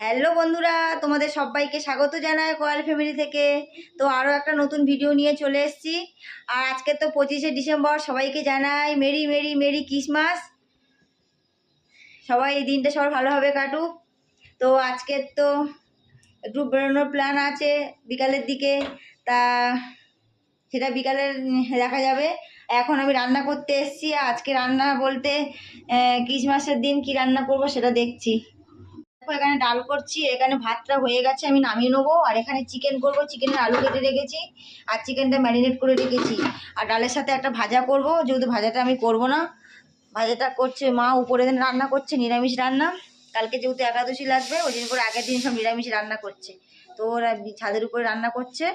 Hello বন্ধুরা, তোমাদের সবাইকে স্বাগত জানায় কয়াল ফ্যামিলি থেকে। তো আরও একটা নতুন ভিডিও নিয়ে চলে এসেছি। আর আজকে তো পঁচিশে ডিসেম্বর, সবাইকে জানাই মেরি মেরি মেরি ক্রিসমাস সবাই এই দিনটা সবার ভালোভাবে কাটুক। তো আজকে তো একটু বেরোনোর প্ল্যান আছে বিকালের দিকে। তা সেটা বিকালে দেখা যাবে। এখন আমি রান্না করতে এসেছি। আজকে রান্না বলতে ক্রিসমাসের দিন কি রান্না করব সেটা দেখছি। দেখো এখানে ডাল করছি, এখানে ভাতটা হয়ে গেছে, আমি নামিয়ে নেব। আর এখানে চিকেন করব চিকেনের আলু কেটে রেখেছি, আর চিকেনটা ম্যারিনেট করে রেখেছি। আর ডালের সাথে একটা ভাজা করব, যেহেতু ভাজাটা আমি করব না। ভাজাটা করছে মা, উপরে দিন রান্না করছে, নিরামিষ রান্না। কালকে যেহেতু একাদশী লাগবে, ওই দিন করে আগের দিন সব নিরামিষ রান্না করছে। তো ওরা ছাদের উপরে রান্না করছে।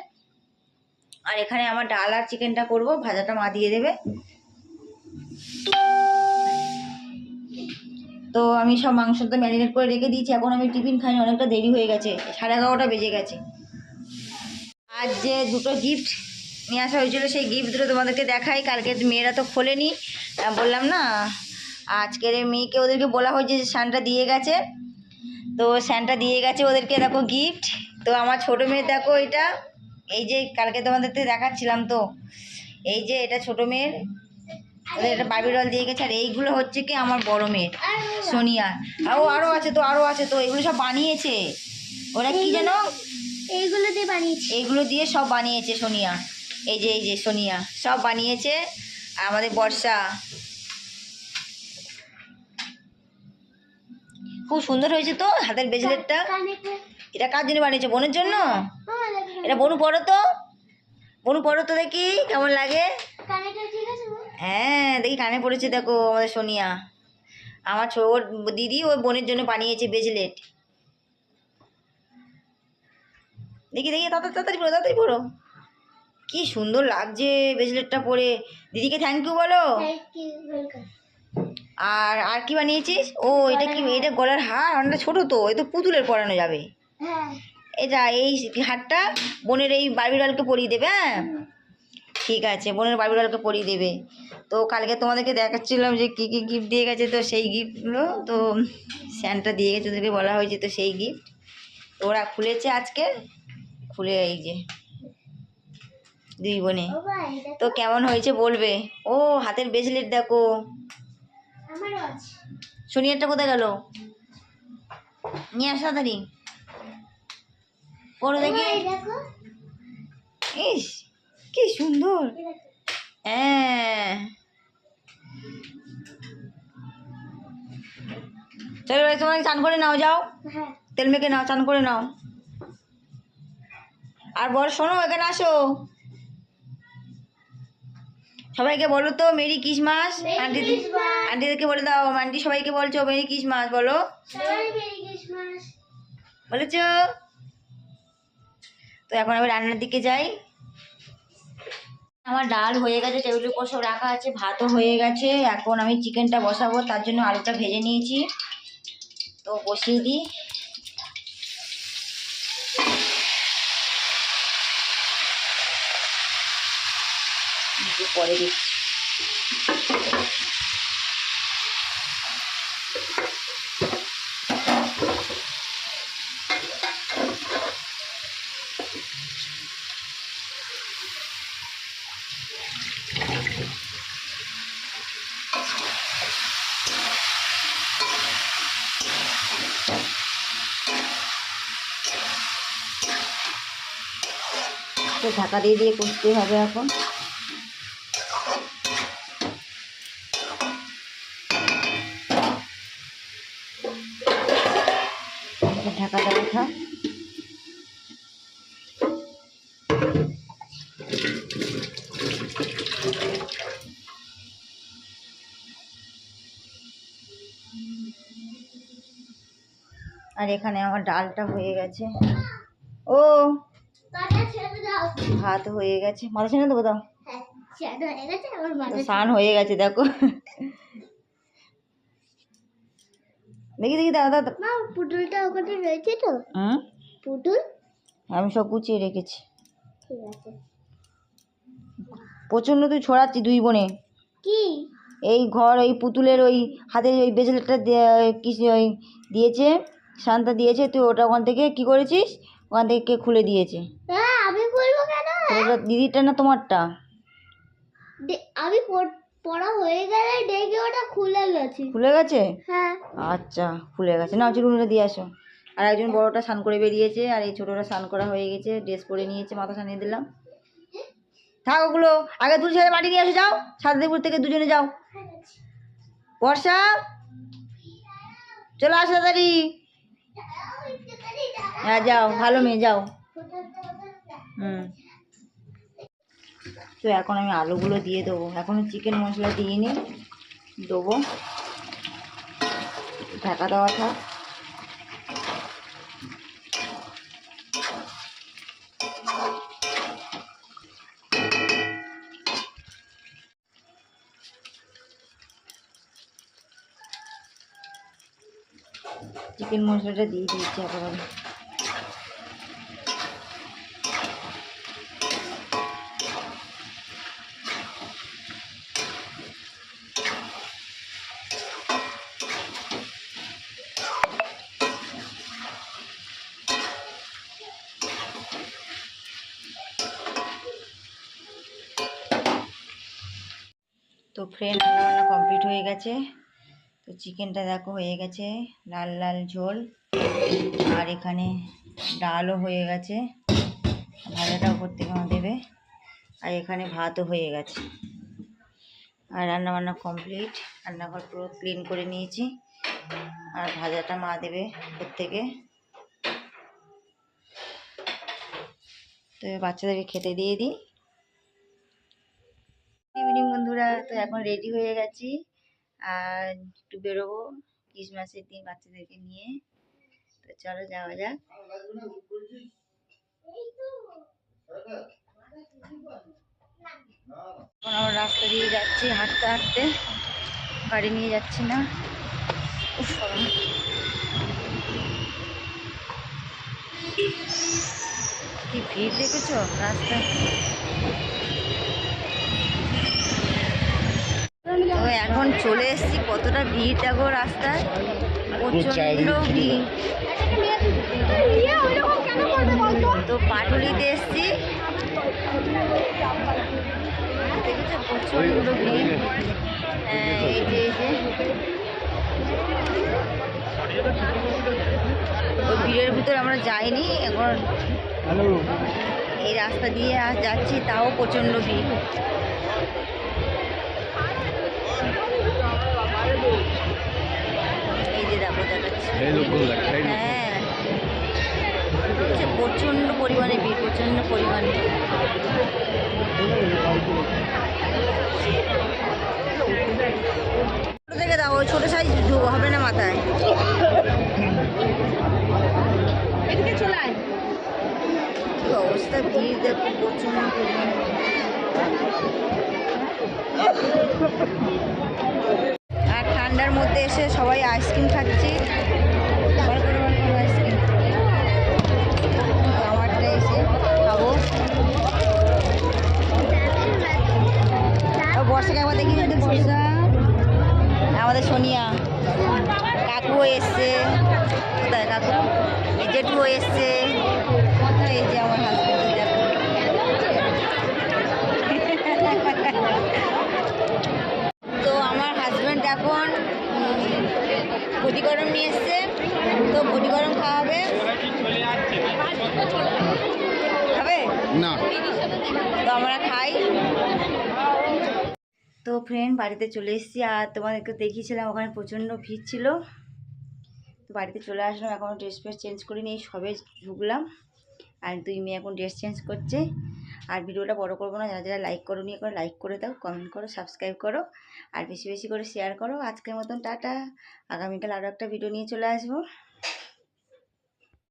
আর এখানে আমার ডাল আর চিকেনটা করব, ভাজাটা মা দিয়ে দেবে। তো আমি সব মাংসটা ম্যারিনেট করে রেখে দিয়েছি। এখন আমি টিফিন খাইনি, অনেকটা দেরি হয়ে গেছে। সাড়ে এগারোটা বেজে গেছে। আজ যে দুটো গিফট নিয়ে আসা হয়েছিল, সেই গিফট দুটো তোমাদেরকে দেখাই। কালকে মেয়েরা তো খোলেনি। বললাম না, আজকের মেয়েকে ওদেরকে বলা হয়েছে যে স্যানটা দিয়ে গেছে। তো স্যানটা দিয়ে গেছে ওদেরকে, দেখো গিফট তো আমার ছোটো মেয়ে, দেখো এটা। এই যে কালকে তোমাদেরকে দেখাচ্ছিলাম তো। এই যে এটা ছোটো মেয়ের। এটা বাবি ডল দিয়ে গেছে আর এইগুলো হচ্ছে কি আমার বড় মেয়ের সোনিয়া। আরও আরও আছে তো আরও আছে তো এগুলো সব বানিয়েছে। ওরা কি যেন এইগুলো দিয়ে বানিয়েছি। এইগুলো দিয়ে সব বানিয়েছে সোনিয়া। এই যে এই যে সোনিয়া সব বানিয়েছে আমাদের বর্ষা। খুব সুন্দর হয়েছে তো হাতের ব্রেসলেটটা এটা কার জন্য বানিয়েছে বোনের জন্য? এটা বনু পড়ো তো বনু পড়ো তো দেখি কেমন লাগে? হ্যাঁ দেখি কানে পড়েছে দেখো আমাদের সোনিয়া। আমার ছো ওর দিদি ওর বোনের জন্য বানিয়েছে ব্রেসলেট দেখি দেখি তাড়াতাড়ি তাড়াতাড়ি পড়ো তাড়াতাড়ি পড়ো। কি সুন্দর লাগছে ব্রেসলেটটা পরে। দিদিকে থ্যাংক ইউ বলো। আর আর কি বানিয়েছিস? ও এটা কি এটা গলার হার? অনেকটা ছোটো তো এ তো পুতুলের পরানো যাবে। হ্যাঁ। এটা এই হারটা বোনের এই বারবিডালকে পরিয়ে দেবে হ্যাঁ? ঠিক আছে বোনের বারবিডালকে পরিয়ে দেবে। তো কালকে তোমাদেরকে দেখাচ্ছিলাম যে কী কী গিফট দিয়ে গেছে তো সেই গিফটগুলো তো স্যান্টা দিয়ে গেছে ওদেরকে বলা হয়েছে তো সেই গিফট তো ওরা খুলেছে আজকে খুলে এই যে দুই বোনে। তো কেমন হয়েছে বলবে? ও হাতের ব্রেসলেট দেখো। সোনিয়ারটা কোথায় গেল? নিয়ে আস তাড়াতাড়ি। পড়ো দেখি। ইস। কি সুন্দর। হ্যাঁ। চলো এবার তোমাকে চান করে নাও যাও। হ্যাঁ। তেল মেখে নাও চান করে নাও। আর বল শোনো এখানে আসো। সবাইকে বলো তো মেরি ক্রিসমাস। আন্টি! আন্টিদেরকে বলে দাও আন্টি সবাইকে বলছো মেরি ক্রিসমাস বলো। বলেছ? তো এখন আমি রান্নার দিকে যাই। আমার ডাল হয়ে গেছে, টেবিলের উপর সব রাখা আছে, ভাতও হয়ে গেছে। এখন আমি চিকেনটা বসাবো, তার জন্য আলুটা ভেজে নিয়েছি। তো বসিয়ে দিই। পরে দিচ্ছি তো ঢাকা দিয়ে দিয়ে কষতে হবে এখন। ঢাকা দেওয়া আর এখানে আমার ডালটা হয়ে গেছে। ও ভাত হয়ে গেছে। মাথা ছেড়ে দেবো দাও। হ্যাঁ হয়ে স্নান হয়ে গেছে দেখো। দেখি দেখি দাদা দাদা। মা পুতুলটা ওখানে রয়েছে তো? হুম পুতুল? আমি সব গুছিয়ে রেখেছি। ঠিক আছে। প্রচণ্ড তুই ছড়াচ্ছি দুই বোনে। কি? এই ঘর ওই পুতুলের ওই হাতের ওই ব্রেসলেটটা কি ওই দিয়েছে শান্তা দিয়েছে তুই ওটা ওখান থেকে কি করেছিস? ওখান থেকে কে খুলে দিয়েছে। হ্যাঁ ওটা দিদিরটা না তোমারটা? আমি পড়- হয়ে গেলে দেখি ওটা খুলে গেছে। খুলে গেছে? হ্যাঁ। আচ্ছা খুলে গেছে। না রুমটা দিয়ে আসো। আর একজন বড়টা স্নান করে বেরিয়েছে আর এই ছোটোটা স্নান করা হয়ে গেছে ড্রেস পরে নিয়েছে মাথা সানিয়ে দিলাম। থাক ওগুলো আগে দুই ছেলে মাটি নিয়ে আসো যাও। সাতদেপুর থেকে দুজনে যাও। বর্ষা চলে আসো তাড়াতাড়ি। হ্যাঁ যাও ভালো মেয়ে যাও। হুম। তো এখন আমি আলুগুলো দিয়ে দেবো। এখনও চিকেন মশলা দিইনি, দেবো। ঢাকা দেওয়া থাক। চিকেন মশলাটা দিয়ে দিয়েছি একেবারে। তো ফ্রেন্ড রান্নাবান্না কমপ্লিট হয়ে গেছে। তো চিকেনটা দেখো হয়ে গেছে, লাল লাল ঝোল। আর এখানে ডালও হয়ে গেছে ভাজাটা উপর থেকে দেবে। আর এখানে ভাতও হয়ে গেছে। আর রান্নাবান্না কমপ্লিট রান্নাঘর পুরো ক্লিন করে নিয়েছি। আর ভাজাটা মা দেবে উপর থেকে। তো বাচ্চাদেরকে খেতে দিয়ে দিই। ইভিনিং বন্ধুরা, তো এখন রেডি হয়ে গেছি। আর একটু বেরোবো ক্রিসমাসের দিন বাচ্চাদেরকে নিয়ে। তো চলো যাওয়া যাক। রাস্তা দিয়ে যাচ্ছি, হাঁটতে হাঁটতে। গাড়ি নিয়ে যাচ্ছি না। কি ভিড় দেখেছ? রাস্তায়। এখন চলে এসেছি কতটা ভিড় দেখো রাস্তায়? প্রচণ্ড ভিড়। তো পাটুলিতে এসেছি। দেখেছ প্রচণ্ড ভিড়? হ্যাঁ, এই যে এই যে। ওই ভিড়ের ভিতরে আমরা যাইনি এখন এই রাস্তা দিয়ে যাচ্ছি তাও প্রচণ্ড ভিড়। এই যে দেখো দেখাচ্ছি হ্যাঁ। প্রচণ্ড পরিমাণে ভিড় প্রচণ্ড পরিমাণে। ছোটো থেকে দাও ওই ছোটো সাইজ হবে না মাথায়? কি অবস্থা ভিড় দেখো প্রচণ্ড পরিমাণে। ঠান্ডার মধ্যে এসে সবাই আইসক্রিম খাচ্ছি। আইসক্রিম আমারটা এসে বর্ষা। আমাদের সোনিয়া। কাকুও এসছে। কোথায় কাকু? জেঠুও এসছে। কোথায় এই যে আমার হাজবেন্ড দেখো। তো আমার হাজব্যান্ড এখন বডি গরম নিয়ে এসছে তো বডি গরম খাওয়াবে। খাবে? না। তো আমরা খাই। তো ফ্রেন্ড বাড়িতে চলে এসেছি আর তোমাদেরকে দেখিয়েছিলাম ওখানে প্রচণ্ড ভিড় ছিল। তো বাড়িতে চলে আসলাম এখনও ড্রেস ফ্রেস চেঞ্জ করিনি এই সবে ঢুকলাম। আর দুই মেয়ে এখন ড্রেস চেঞ্জ করছে। আর ভিডিওটা বড় করব না, যারা যারা লাইক করো, নিয়ে করে লাইক করে দাও কমেন্ট করো সাবস্ক্রাইব করো, আর বেশি বেশি করে শেয়ার করো। আজকের মতন টাটা। আগামীকাল আরও একটা ভিডিও নিয়ে চলে আসব।